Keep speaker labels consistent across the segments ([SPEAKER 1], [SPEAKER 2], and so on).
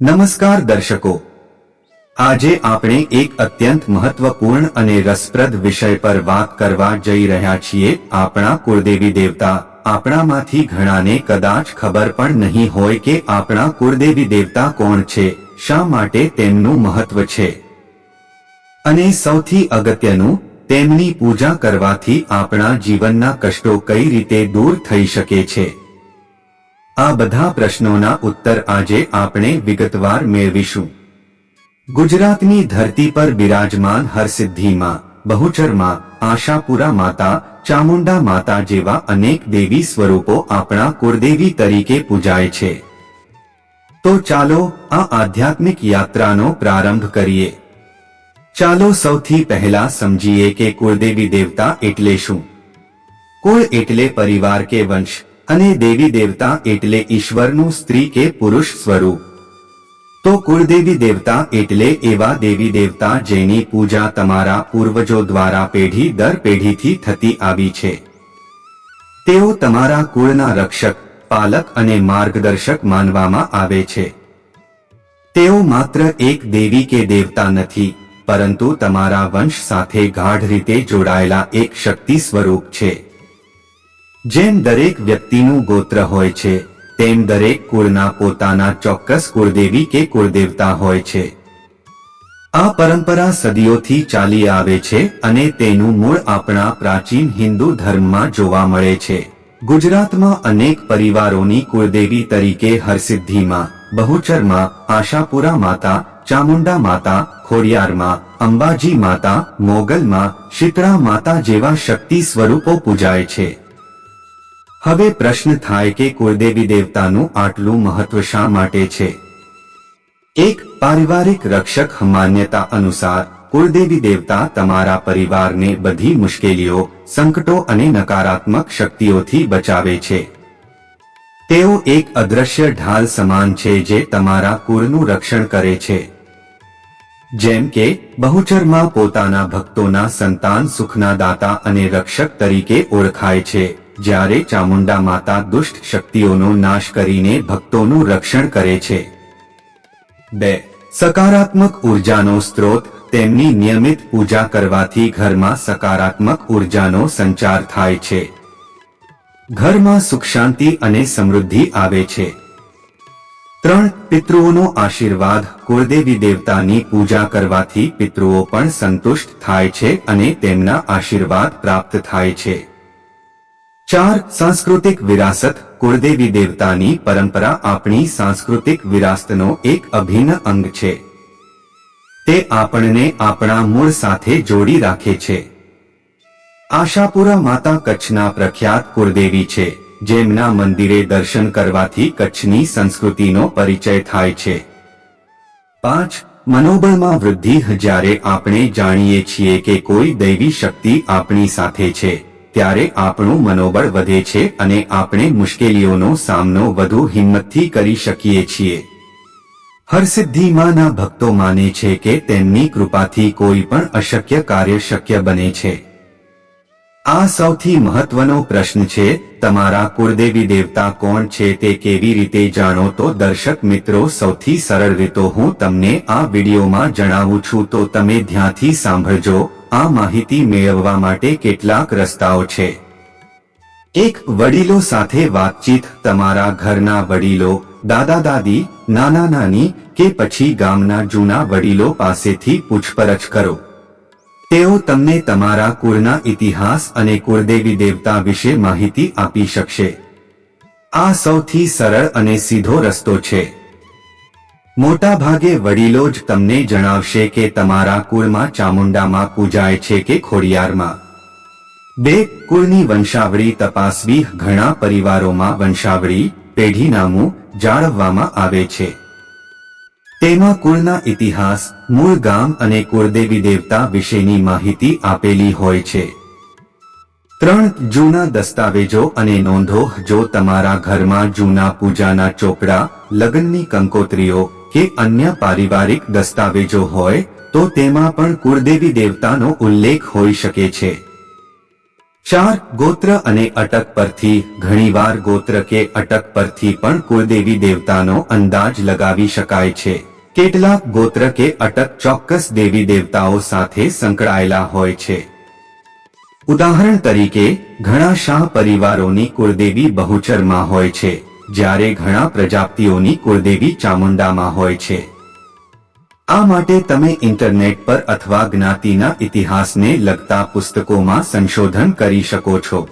[SPEAKER 1] નમસ્કાર દર્શકો. આજે આપણે એક અત્યંત મહત્વપૂર્ણ અને રસપ્રદ વિષય પર વાત કરવા જઈ રહ્યા છીએ આપણા કુળદેવી દેવતા. આપણામાંથી ઘણાને કદાચ ખબર પણ નહીં હોય કે આપણા કુળદેવી દેવતા કોણ છે, શા માટે તેમનું મહત્વ છે. અને સૌથી અગત્યનું, તેમની પૂજા કરવાથી આપણા જીવનના કષ્ટો કઈ રીતે દૂર થઈ શકે છે? આ બધા પ્રશ્નોના ઉત્તર આજે આપણે વિગતવાર મેળવીશું. ગુજરાતની ધરતી પર બિરાજમાન હરસિદ્ધિમાં, બહુચરમાં, આશાપુરા માતા, ચામુંડા માતા જેવા અનેક દેવી સ્વરૂપો આપણા કુળદેવી તરીકે પૂજાય છે. તો ચાલો આ આધ્યાત્મિક યાત્રાનો પ્રારંભ કરીએ. ચાલો સૌથી પહેલા સમજીએ કે કુળદેવી દેવતા એટલે શું? કુળ એટલે પરિવાર કે વંશ? અને દેવી દેવતા એટલે ઈશ્વરનું સ્ત્રી કે પુરુષ સ્વરૂપ. તો કુળદેવી દેવતા એટલે એવા દેવી દેવતા જેની પૂજા તમારા પૂર્વજો દ્વારા પેઢી દર પેઢીથી થતી આવી છે. તેઓ તમારા કુળના રક્ષક, પાલક અને માર્ગદર્શક માનવામાં આવે છે. તેઓ માત્ર એક દેવી કે દેવતા નથી, પરંતુ તમારા વંશ સાથે ગાઢ રીતે જોડાયેલા એક શક્તિ સ્વરૂપ છે. જેમ દરેક વ્યક્તિનું ગોત્ર હોય છે, તેમ દરેક કુળના પોતાના ચોક્કસ કુળદેવી કે કુળદેવતા હોય છે. આ પરંપરા સદીઓથી ચાલી આવે છે અને તેનું મૂળ આપણા પ્રાચીન હિન્દુ ધર્મમાં જોવા મળે છે. ગુજરાતમાં અનેક પરિવારોની કુળદેવી તરીકે હરસિદ્ધિમાં, બહુચરમાં, આશાપુરા માતા, ચામુંડા માતા, ખોડિયારમાં, અંબાજી માતા, મોગલમાં, શીતળા માતા જેવા શક્તિ સ્વરૂપો પૂજાય છે. હવે પ્રશ્ન થાય કે કુળદેવી દેવતાનું આટલું મહત્વ શા માટે છે? એક, પારિવારિક રક્ષક માન્યતા અનુસાર, કુળદેવી દેવતા તમારા પરિવારને બધી મુશ્કેલીઓ, સંકટો અને નકારાત્મક શક્તિઓથી બચાવે છે. તેઓ એક અદ્રશ્ય ઢાલ સમાન છે જે તમારા કુળનું રક્ષણ કરે છે. જેમ કે, બહુચરમાં પોતાના ભક્તોના સંતાન સુખના દાતા અને રક્ષક તરીકે ઓળખાય છે. જ્યારે ચામુંડા માતા દુષ્ટ શક્તિઓનો નાશ કરીને ભક્તોનું રક્ષણ કરે છે. બે, સકારાત્મક ઉર્જાનો સ્ત્રોત, તેમની નિયમિત પૂજા કરવાથી ઘરમાં સકારાત્મક ઉર્જાનો સંચાર થાય છે. ઘરમાં સુખ શાંતિ અને સમૃદ્ધિ આવે છે. ત્રણ, પિતૃઓનો આશીર્વાદ, કુળદેવી દેવતાની પૂજા કરવાથી પિતૃઓ પણ સંતુષ્ટ થાય છે અને તેમના આશીર્વાદ પ્રાપ્ત થાય છે. ચાર સાંસ્કૃતિક વિરાસત, કુળદેવી દેવતાની પરંપરા આપણી સાંસ્કૃતિક વિરાસતનો એક અભિન્ન અંગ છે. તે આપણને આપણા મૂળ સાથે જોડી રાખે છે. આશાપુરા માતા કચ્છના પ્રખ્યાત કુળદેવી છે, જેમના મંદિરે દર્શન કરવાથી કચ્છની સંસ્કૃતિનો પરિચય થાય છે. પાંચ, મનોબળમાં વૃદ્ધિ જ્યારે આપણે જાણીએ છીએ કે કોઈ દૈવી શક્તિ આપણી સાથે છે. ત્યારે આપણું મનોબળ વધે છે અને આપણે મુશ્કેલીઓનો સામનો વધુ હિંમતથી કરી શકીએ છીએ. હરસિદ્ધિમાંના ભક્તો માને છે કે તેમની કૃપાથી કોઈ પણ અશક્ય કાર્ય શક્ય બને છે. આ સૌથી મહત્વનો પ્રશ્ન છે, તમારા કુળદેવી દેવતા કોણ છે તે કેવી રીતે જાણો તો દર્શક મિત્રો સૌથી સરળ રીતો હું તમને આ વિડીયોમાં જણાવું છું તો તમે ધ્યાનથી સાંભળજો. આ માહિતી મેળવવા માટે કેટલાક રસ્તાઓ છે. એક વડીલો સાથે વાતચીત તમારા ઘરના વડીલો, દાદા દાદી, નાના નાની કે પછી ગામના જૂના વડીલો પાસેથી પૂછપરછ કરો. તેઓ તમને તમારા કુળના ઇતિહાસ અને કુળદેવી દેવતા વિશે માહિતી આપી શકશે. આ સૌથી સરળ અને સીધો રસ્તો છે. મોટા ભાગે વડીલો જ તમને જણાવશે કે તમારા કુળમાં ચામુંડામાં પૂજાય છે કે ખોડિયારમાં. બે, કુળની વંશાવળી તપાસવી ઘણા પરિવારોમાં વંશાવળી, પેઢીનામું જાળવવામાં આવે છે. તેમાં કુળના ઇતિહાસ, મૂળ ગામ અને કુળદેવી દેવતા વિશેની માહિતી આપેલી હોય છે. ત્રણ, જૂના દસ્તાવેજો અને નોંધો, જો તમારા ઘરમાં જૂના પૂજાના ચોપડા, લગ્નની કંકોત્રીઓ કે અન્ય પારિવારિક દસ્તાવેજો હોય, તો તેમાં પણ કુળદેવી દેવતાનો ઉલ્લેખ હોઈ શકે છે. ચાર, ગોત્ર અને અટક પરથી, ઘણીવાર ગોત્ર કે અટક પરથી પણ કુળદેવી દેવતાનો અંદાજ લગાવી શકાય છે. કેટલાક ગોત્ર કે અટક ચોક્કસ દેવી દેવતાઓ સાથે સંકળાયેલા હોય છે. ઉદાહરણ તરીકે, ઘણા શાહ પરિવારોની કુળદેવી બહુચરમાં હોય છે. જ્યારે ઘણા પ્રજાપતિઓની કુળદેવી ચામુંડામાં હોય છે. આ માટે તમે ઇન્ટરનેટ પર અથવા જ્ઞાતિના ઇતિહાસને લગતા પુસ્તકોમાં સંશોધન કરી શકો છો.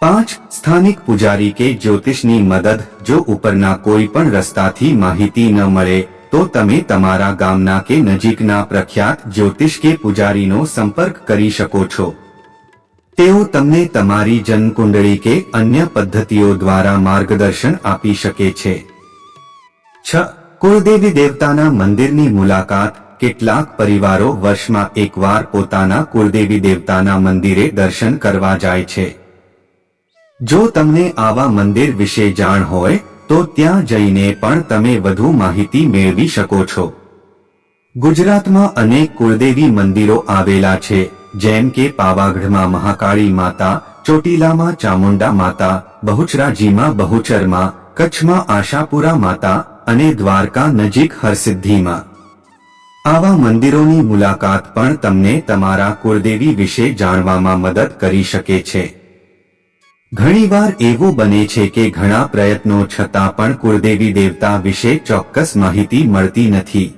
[SPEAKER 1] પાંચ, સ્થાનિક પૂજારી કે જ્યોતિષની મદદ, જો ઉપરના કોઈ પણ રસ્તાથી માહિતી ન મળે, તો તમે તમારા ગામના કે નજીકના પ્રખ્યાત જ્યોતિષ કે પૂજારીનો સંપર્ક કરી શકો છો. તેઓ તમને તમારી જન્મકુંડળી કે અન્ય પદ્ધતિઓ દ્વારા માર્ગદર્શન આપી શકે છે. છ. કુળદેવી દેવતાના મંદિરની મુલાકાત. કેટલાક પરિવારો વર્ષમાં એકવાર પોતાના કુળદેવી દેવતાના મંદિરે દર્શન કરવા જાય છે. જો તમને આવા મંદિર વિશે જાણ હોય, તો ત્યાં જઈને પણ તમે વધુ માહિતી મેળવી શકો છો. ગુજરાતમાં અનેક કુળદેવી મંદિરો આવેલા છે. જેમ કે પાવાગઢમાં મહાકાળી માતા, ચોટીલામાં ચામુંડા માતા, બહુચરાજીમાં બહુચરમાં, કચ્છમાં આશાપુરા માતા અને દ્વારકા નજીક હરસિદ્ધિમાં. આવા મંદિરોની મુલાકાત પણ તમને તમારા કુળદેવી વિશે જાણવામાં મદદ કરી શકે છે. ઘણીવાર એવું બને છે કે ઘણા પ્રયત્નો છતાં પણ કુળદેવી દેવતા વિશે ચોક્કસ માહિતી મળતી નથી.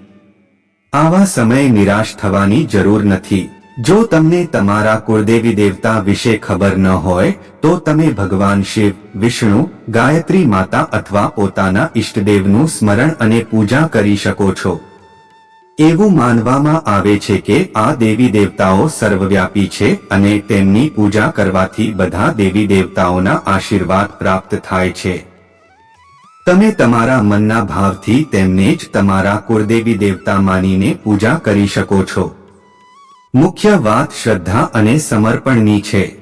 [SPEAKER 1] આવા સમયે નિરાશ થવાની જરૂર નથી. જો તમને તમારા કુળદેવી દેવતા વિશે ખબર ન હોય, તો તમે ભગવાન શિવ, વિષ્ણુ, ગાયત્રી માતા અથવા પોતાના ઇષ્ટદેવનું સ્મરણ અને પૂજા કરી શકો છો. એવું માનવામાં આવે છે કે આ દેવી દેવતાઓ સર્વવ્યાપી છે અને તેમની પૂજા કરવાથી બધા દેવી દેવતાઓના આશીર્વાદ પ્રાપ્ત થાય છે. તમે તમારા મનના ભાવથી તેમને જ તમારા કુળદેવી દેવતા માનીને પૂજા કરી શકો છો. મુખ્ય વાત શ્રદ્ધા અને સમર્પણની છે.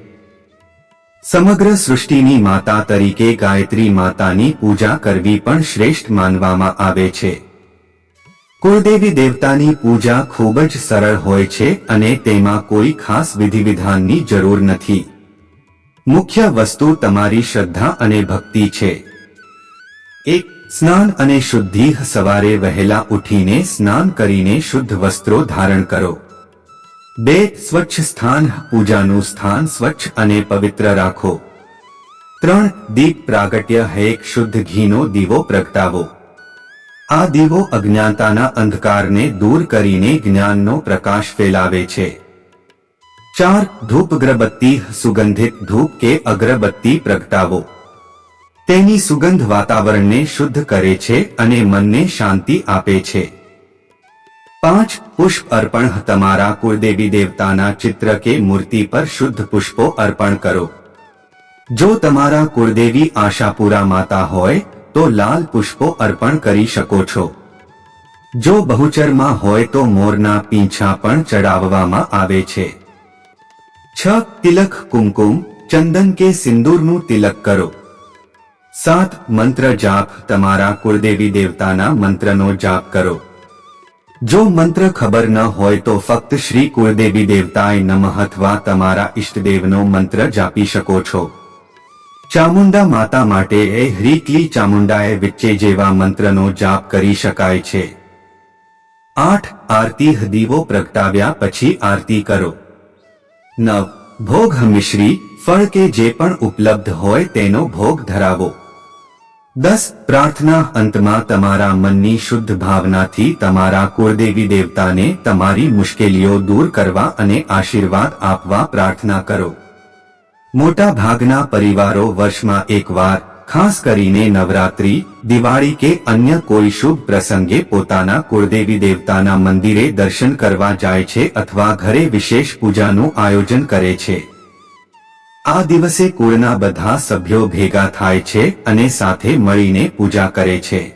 [SPEAKER 1] સમગ્ર સૃષ્ટિની માતા તરીકે ગાયત્રી માતાની પૂજા કરવી પણ શ્રેષ્ઠ માનવામાં આવે છે. કુળદેવી દેવતાની પૂજા ખૂબ જ સરળ હોય છે અને તેમાં કોઈ ખાસ વિધિવિધાનની જરૂર નથી. મુખ્ય વસ્તુ તમારી શ્રદ્ધા અને ભક્તિ છે. એક, સ્નાન અને શુદ્ધિ સવારે વહેલા ઉઠીને સ્નાન કરીને શુદ્ધ વસ્ત્રો ધારણ કરો. બે સ્વચ્છ સ્થાન, પૂજાનું સ્થાન સ્વચ્છ અને પવિત્ર રાખો. ત્રણ, દીપ પ્રાગટ્ય હેક શુદ્ધ ઘીનો દીવો પ્રગટાવો. આ દીવો અજ્ઞાનતાના અંધકારને દૂર કરીને જ્ઞાનનો પ્રકાશ ફેલાવે છે. ચાર ધૂપ અગરબત્તી સુગંધિત ધૂપ કે અગરબત્તી પ્રગટાવો. તેની સુગંધ વાતાવરણને શુદ્ધ કરે છે અને મનને શાંતિ આપે છે. પાંચ પુષ્પ અર્પણ તમારા કુળદેવી દેવતાના ચિત્ર કે મૂર્તિ પર શુદ્ધ પુષ્પો અર્પણ કરો. જો તમારા કુળદેવી આશાપુરા માતા હોય, તો લાલ પુષ્પો અર્પણ કરી શકો છો. જો બહુચરમાં હોય તો મોરના પીંછા પણ ચડાવવામાં આવે છે. છ તિલક કુમકુમ, ચંદન કે સિંદૂરનું તિલક કરો. સાત મંત્ર જાપ તમારા કુળદેવી દેવતાના મંત્રનો જાપ કરો. જો મંત્ર ખબર ન હોય તો ફક્ત શ્રી કુળદેવી દેવતાએ નમઃ અથવા તમારા ઈષ્ટદેવનો મંત્ર જાપી શકો છો. ચામુંડા માતા માટે એ હ્રીકલી ચામુંડાએ વિચ્ચે જેવા મંત્રનો જાપ કરી શકાય છે. આઠ, આરતી દીવો પ્રગટાવ્યા પછી આરતી કરો. નવ, ભોગ મિશ્રી ફળ કે જે પણ ઉપલબ્ધ હોય તેનો ભોગ ધરાવો. દસ પ્રાર્થના અંતમાં તમારા મનની શુદ્ધ ભાવનાથી તમારા કુળદેવી દેવતાને તમારી મુશ્કેલીઓ દૂર કરવા અને આશીર્વાદ આપવા પ્રાર્થના કરો. મોટા ભાગના પરિવારો વર્ષમાં એકવાર, ખાસ કરીને નવરાત્રી, દિવાળી કે અન્ય કોઈ શુભ પ્રસંગે પોતાના કુળદેવી દેવતાના મંદિરે દર્શન કરવા જાય છે અથવા ઘરે વિશેષ પૂજાનું આયોજન કરે છે. આ દિવસે કુળના બધા સભ્યો ભેગા થાય છે અને સાથે મળીને પૂજા કરે છે.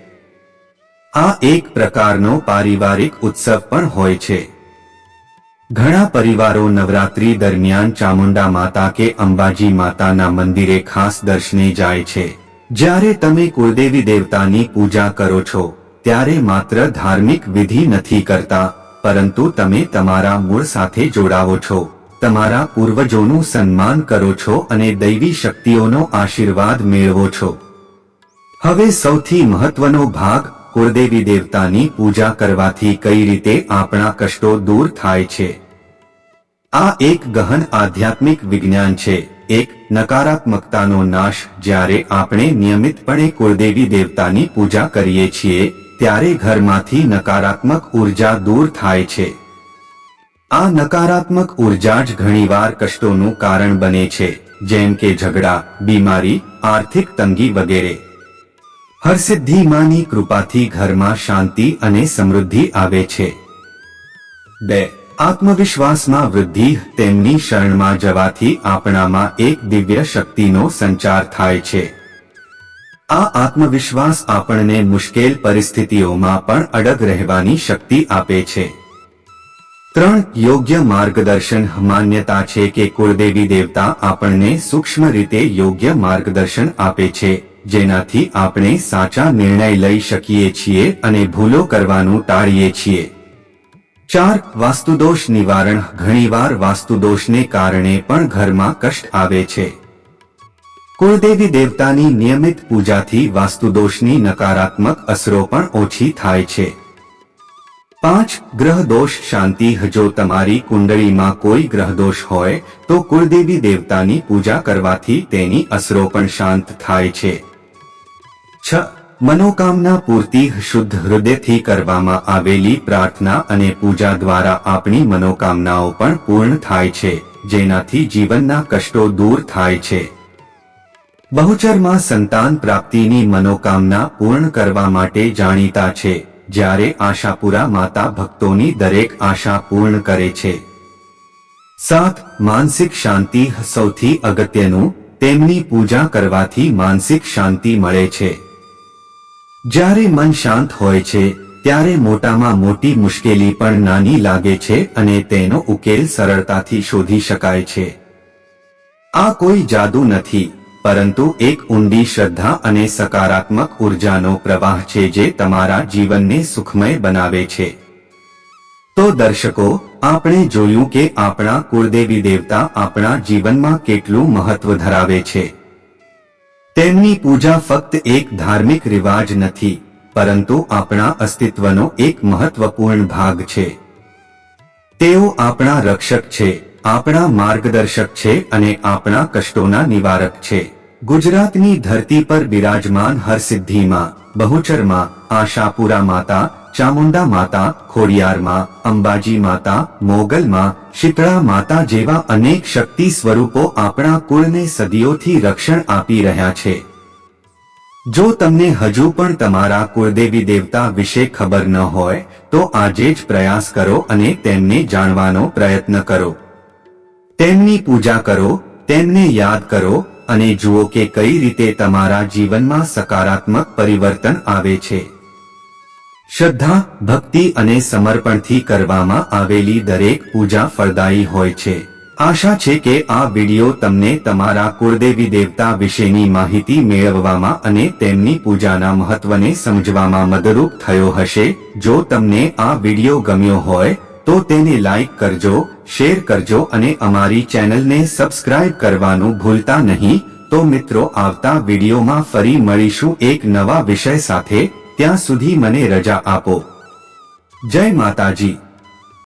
[SPEAKER 1] આ એક પ્રકારનો પારિવારિક ઉત્સવ પણ હોય છે. ઘણા પરિવારો નવરાત્રી દરમિયાન ચામુંડા માતા કે અંબાજી માતાના મંદિરે ખાસ દર્શને જાય છે. જ્યારે તમે કુળદેવી દેવતાની પૂજા કરો છો, ત્યારે માત્ર ધાર્મિક વિધિ નથી કરતા, પરંતુ તમે તમારા મૂળ સાથે જોડાવો છો. તમારા પૂર્વજોનું સન્માન કરો છો અને દૈવી શક્તિઓનો આશીર્વાદ મેળવો છો. હવે સૌથી મહત્વનો ભાગ, કુળદેવી દેવતાની પૂજા કરવાથી કઈ રીતે આપણા કષ્ટો દૂર થાય છે? આ એક ગહન આધ્યાત્મિક વિજ્ઞાન છે. એક નકારાત્મકતાનો નાશ જ્યારે આપણે નિયમિતપણે કુળદેવી દેવતાની પૂજા કરીએ છીએ, ત્યારે ઘરમાંથી નકારાત્મક ઊર્જા દૂર થાય છે. આ નકારાત્મક ઊર્જા જ ઘણીવાર કષ્ટોનું કારણ બને છે, જેમ કે ઝઘડા, બીમારી, આર્થિક તંગી વગેરે. હરસિદ્ધિ માની કૃપાથી ઘરમાં શાંતિ અને સમૃદ્ધિ આવે છે. બે, આત્મવિશ્વાસમાં વૃદ્ધિ તેમની શરણમાં જવાથી આપણામાં એક દિવ્ય શક્તિનો સંચાર થાય છે. આ આત્મવિશ્વાસ આપણને મુશ્કેલ પરિસ્થિતિઓમાં પણ અડગ રહેવાની શક્તિ આપે છે. ત્રણ યોગ્ય માર્ગદર્શન માન્યતા છે કે કુળદેવી દેવતા આપણને સૂક્ષ્મ રીતે યોગ્ય માર્ગદર્શન આપે છે, જેનાથી આપણે સાચા નિર્ણય લઈ શકીએ છીએ અને ભૂલો કરવાનું ટાળીએ છીએ. ચાર, વાસ્તુદોષ નિવારણ. ઘણીવાર વાસ્તુદોષને કારણે પણ ઘરમાં કષ્ટ આવે છે. કુળદેવી દેવતાની નિયમિત પૂજાથી વાસ્તુદોષની નકારાત્મક અસરો પણ ઓછી થાય છે. પાંચ ગ્રહ દોષ શાંતિ જો તમારી કુંડળીમાં કોઈ ગ્રહ દોષ હોય, તો કુળદેવી દેવતાની પૂજા કરવાથી તેની અસરો પણ શાંત થાય છે. છ, મનોકામના પૂર્તિ શુદ્ધ હૃદયથી કરવામાં આવેલી પ્રાર્થના અને પૂજા દ્વારા આપણી મનોકામનાઓ પણ પૂર્ણ થાય છે, જેનાથી જીવનના કષ્ટો દૂર થાય છે. બહુચરમાં સંતાન પ્રાપ્તિની મનોકામના પૂર્ણ કરવા માટે જાણીતા છે. જ્યારે આશાપુરા માતા ભક્તોની દરેક આશા પૂર્ણ કરે છે. સાત, માનસિક શાંતિ સૌથી અગત્યનું, તેમની પૂજા કરવાથી માનસિક શાંતિ મળે છે. જ્યારે મન શાંત હોય છે, ત્યારે મોટામાં મોટી મુશ્કેલી પણ નાની લાગે છે અને તેનો ઉકેલ સરળતાથી શોધી શકાય છે. આ કોઈ જાદુ નથી. પરંતુ એક ઊંડી શ્રદ્ધા અને સકારાત્મક ઉર્જાનો પ્રવાહ છે જે તમારા જીવનને સુખમય બનાવે છે. તો દર્શકો, આપણે જોયું કે આપણા કુળદેવી દેવતા આપણા જીવનમાં કેટલું મહત્વ ધરાવે છે. તેમની પૂજા ફક્ત એક ધાર્મિક રિવાજ નથી, પરંતુ આપણા અસ્તિત્વનો એક મહત્વપૂર્ણ ભાગ છે. તેઓ આપણા રક્ષક છે. આપણા માર્ગદર્શક છે અને આપણા કષ્ટોના નિવારક છે. ગુજરાતની ધરતી પર બિરાજમાન હરસિદ્ધિમાં, બહુચરમાં, આશાપુરા માતા, ચામુંડા માતા, ખોડિયારમાં, અંબાજી માતા, મોગલમાં, શીતળા માતા જેવા અનેક શક્તિ સ્વરૂપો આપણા કુળને સદીઓથી રક્ષણ આપી રહ્યા છે. જો તમને હજુ પણ તમારા કુળદેવી દેવતા વિશે ખબર ન હોય, તો આજે જ પ્રયાસ કરો અને તેમને જાણવાનો પ્રયત્ન કરો. તેમની પૂજા કરો, તેમને યાદ કરો અને જુઓ કે કઈ રીતે તમારા જીવનમાં સકારાત્મક પરિવર્તન આવે છે. શ્રદ્ધા, ભક્તિ અને સમર્પણથી કરવામાં આવેલી દરેક પૂજા ફળદાયી હોય છે. આશા છે કે આ વિડિયો તમને તમારા કુળદેવી દેવતા વિશેની માહિતી મેળવવામાં અને તેમની પૂજાના મહત્વને સમજવામાં મદદરૂપ થયો હશે. જો તમને આ વિડિયો ગમ્યો હોય તો તેને લાઈક કરજો શેર કરજો અને અમારી ચેનલને સબસ્ક્રાઇબ કરવાનું ભૂલતા નહીં. તો મિત્રો, આવતા વિડીયોમાં ફરી મળીશું એક નવા વિષય સાથે. ત્યાં સુધી મને રજા આપો. જય માતાજી.